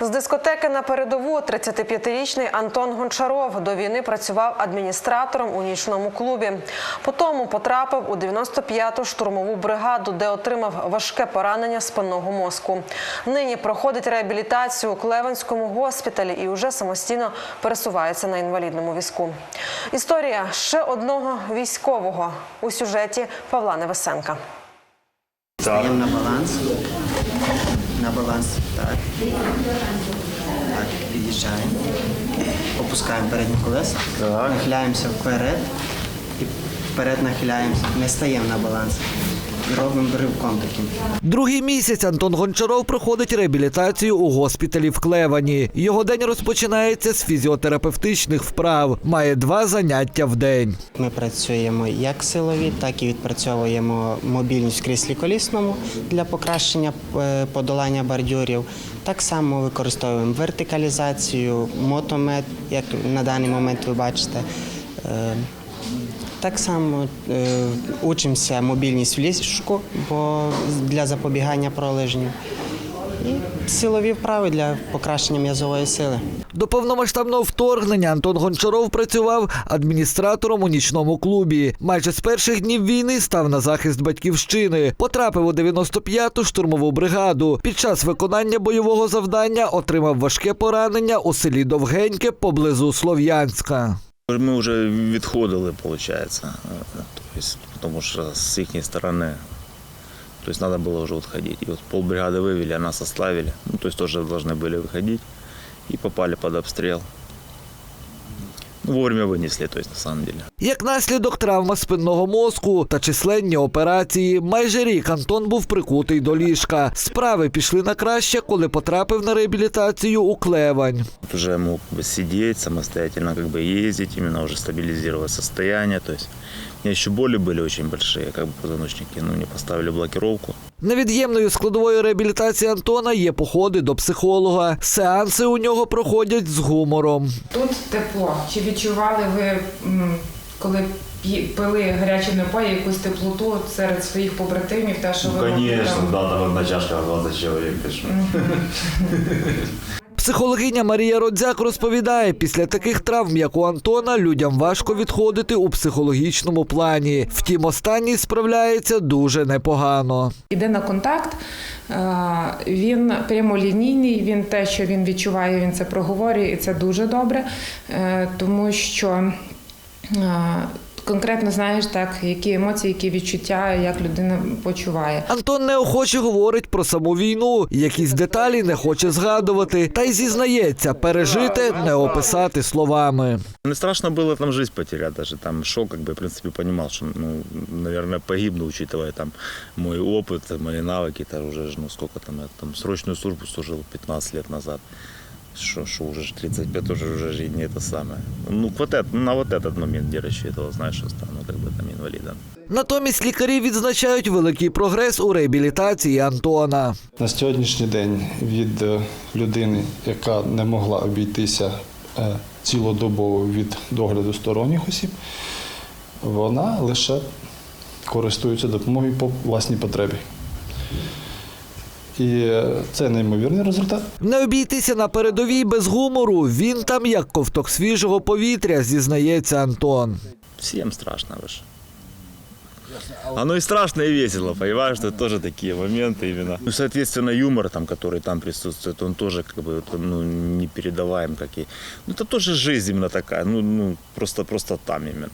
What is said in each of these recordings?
З дискотеки на передову 35-річний Антон Гончаров до війни працював адміністратором у нічному клубі. Потім потрапив у 95-ту штурмову бригаду, де отримав важке поранення спинного мозку. Нині проходить реабілітацію у Клевенському госпіталі і вже самостійно пересувається на інвалідному візку. Історія ще одного військового у сюжеті Павла Невесенка. Стаємо на баланс. На баланс. Так. Так, під'їжджаємо. Опускаємо передні колеса. Нахиляємося вперед. І вперед нахиляємося. Не стаємо на баланс. Робимо ривком таким. Другий місяць Антон Гончаров проходить реабілітацію у госпіталі в Клевані. Його день розпочинається з фізіотерапевтичних вправ. Має два заняття в день. Ми працюємо як силові, так і відпрацьовуємо мобільність в кріслі колісному для покращення е, подолання бордюрів. Так само використовуємо вертикалізацію, мотомет, як на даний момент ви бачите. Так само е, учимося мобільність в ліжку, бо для запобігання пролежнів. І силові вправи для покращення м'язової сили. До повномасштабного вторгнення Антон Гончаров працював адміністратором у нічному клубі. Майже з перших днів війни став на захист батьківщини. Потрапив у 95-ту штурмову бригаду. Під час виконання бойового завдання отримав важке поранення у селі Довгеньке поблизу Слов'янська. Ми вже відходили, виходить. Тобто, тому що з їхньої сторони то есть надо было уже отходить. И вот полбригады вывели, а нас оставили. Ну, то есть тоже должны были выходить. И попали под обстрел. Ну, вовремя вынесли, то есть на самом деле. Як наслідок травма спинного мозку та численні операції, майже рік Антон був прикутий до ліжка. Справи пішли на краще, коли потрапив на реабілітацію у Клевань. Вот уже мог как бы сидеть, самостоятельно как бы ездить, именно уже стабилизировать состояние. То есть у меня еще боли были очень большие, как бы позвоночники. Ну, мне поставили блокировку. Невід'ємною складовою реабілітації Антона є походи до психолога. Сеанси у нього проходять з гумором. Тут тепло. Чи відчували ви, м, коли п'ї- пили гарячі напої, якусь теплоту серед своїх побратимів? Те, що Ну, ви конечно, там- да, там одна чашка на 20 человек. ты что. Психологиня Марія Родзяк розповідає, після таких травм, як у Антона, людям важко відходити у психологічному плані. Втім, останній справляється дуже непогано. Іде на контакт, е, він прямолінійний, він те, що він відчуває, він це проговорює, і це дуже добре, е, тому що е, конкретно знаєш так, які емоції, які відчуття, як людина почуває. Антон неохоче говорить про саму війну, якісь деталі не хоче згадувати, та й зізнається, пережити не описати словами. Мне страшно было там жизнь потерять даже. Там шок, как бы, в принципе, понимал, что, ну, наверное, погибну, учитывая там мой опыт, мои навыки. Это уже, ж, ну, сколько там, я там срочную службу служил 15 лет назад. Что, что уже ж 35 уже, уже ж и не это самое. Ну, вот это, на вот этот момент не рассчитывал, знаешь, что стану как бы там инвалидом. Натомість лікарі відзначають великий прогрес у реабілітації Антона. На сьогоднішній день від е, людини, яка не могла обійтися е, цілодобово від догляду сторонніх осіб, вона лише користується допомогою по власній потребі. І е, це неймовірний результат. Не обійтися на передовій без гумору. Він там як ковток свіжого повітря, зізнається Антон. Всем страшно выше. Оно и страшно, и весело, понимаешь, что тоже такие моменты именно. Ну, соответственно, юмор, там, который там присутствует, он тоже как бы ну, непередаваем, как и... Ну, это тоже жизнь именно такая, ну, ну просто, просто там именно.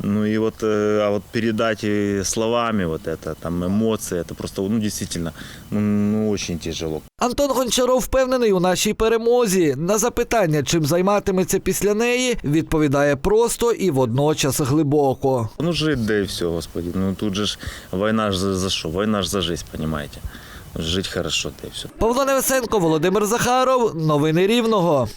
Ну и вот, э, а вот передать и словами вот это, там, эмоции, это просто, ну, действительно, ну, ну, очень тяжело. Антон Гончаров впевнений у нашій перемозі. На запитання, чим займатиметься після неї, відповідає просто і водночас глибоко. Ну, жить, да и все, господи. Ну, тут же ж война ж за, за что? Война ж за жизнь, понимаете? Жить хорошо, да и все. Павло Невесенко, Володимир Захаров. Новини Рівного.